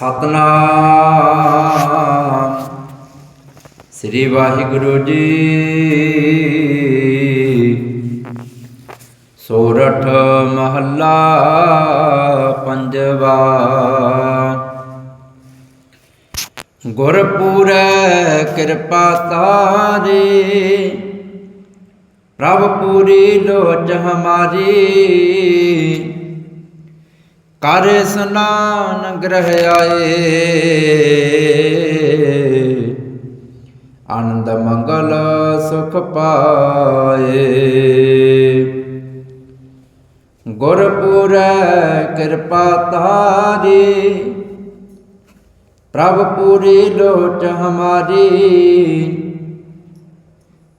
ਸਤਨਾਮ। ਸ੍ਰੀ ਵਾਹਿਗੁਰੂ ਜੀ। ਸੋਰਠ ਮਹੱਲਾ ਪੰਜਵਾ। ਗੁਰਪੂਰੈ ਕਿਰਪਾ ਤਾਰੇ ਪ੍ਰਭ ਪੂਰੀ ਲੋਚ ਹਮਾਰੀ। ਕਰ ਸੁਨਾਨ ਗ੍ਰਹਿ ਆਏ। ਆਨੰਦ ਮੰਗਲ ਸੁਖ ਪਾਏ। ਗੁਰਪੂਰੈ ਕਿਰਪਾ ਤਾਰੀ। ਪ੍ਰਭ ਪੂਰੀ ਲੋਚ ਹਮਾਰੀ।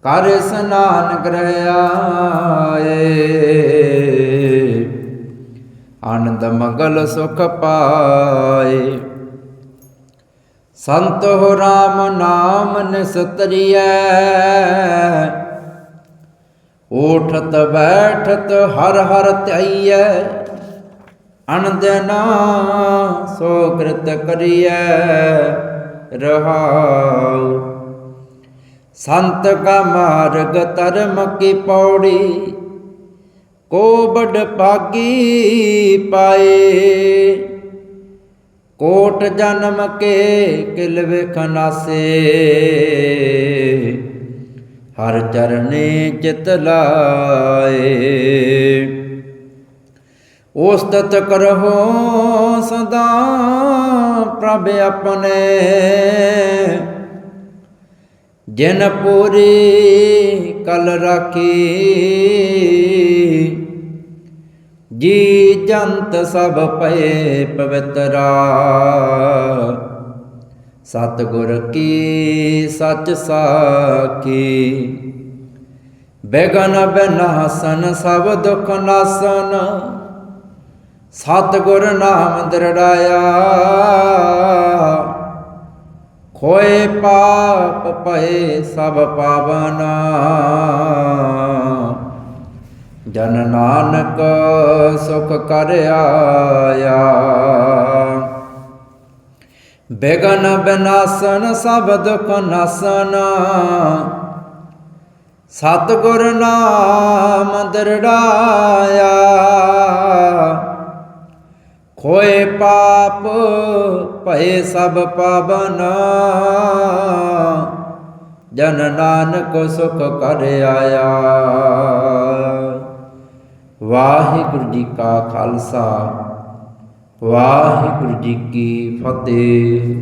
ਕਰ ਸਨਾਨ ਗ੍ਰਹਿ ਆਏ। ਆਨੰਦ ਮੰਗਲ ਸੁਖ ਪਾਏ। ਸੰਤ ਹੋ RAM ਨਾਮ ਨਿਸਤਰੀਐ ਉਠਤ ਬੈਠਤ ਹਰ ਹਰ ਧਿਆਈਐ ਅਨੰਦਨਾ ਸੋ ਕ੍ਰਿਤ ਕਰੀਐ। ਰਹਾਉ। ਸੰਤ ਕਾ ਮਾਰਗ ਧਰਮ ਕੀ ਪੌੜੀ। ਕੋ ਬੜ ਭਾਗੀ ਪਾਏ। ਕੋਟ ਜਨਮ ਕੇ ਕਿਲ ਵੇਖਨਾਸੇ ਹਰ ਚਰਨੇ ਚਿਤ ਲਾਏ। ਉਸਤਤ ਕਰਹੁ ਸਦਾ ਪ੍ਰਭ ਆਪਣੇ। ਜਿਨ ਪੂਰੀ ਕਲ ਰਾਖੀ। ਜੀ ਜੰਤ ਸਭ ਪਏ ਪਵਿੱਤਰਾ। ਸਤ ਗੁਰ ਕੀ ਸਚ ਸਾਖੀ। ਬੇਗਨ ਬਨਾਸਨ ਸਭ ਦੁਖ ਨਾਸਨ। ਸਤ ਗੁਰ ਨਾਮ ਦਰੜਾਇਆ। ਹੋਏ ਪਾਪ ਪਏ ਸਭ ਪਾਵਨਾ। ਜਨ ਨਾਨਕ ਸੁਖ ਕਰ ਆਇਆ। ਬੇਗਨ ਬਿਨਾਸਨ ਸਭ ਦੁਖ ਨਾਸਨ। ਸਤ ਗੁਰ ਨਾਮ ਦਰੜਾਇਆ। ਪਾਪ ਭਏ ਸਭ ਪਾਵਨ। ਜਨ ਨਾਨਕ ਸੁਖ ਕਰ ਆਇਆ। ਵਾਹਿਗੁਰੂ ਜੀ ਕਾ ਖਾਲਸਾ, ਵਾਹਿਗੁਰੂ ਜੀ ਕੀ ਫਤਿਹ।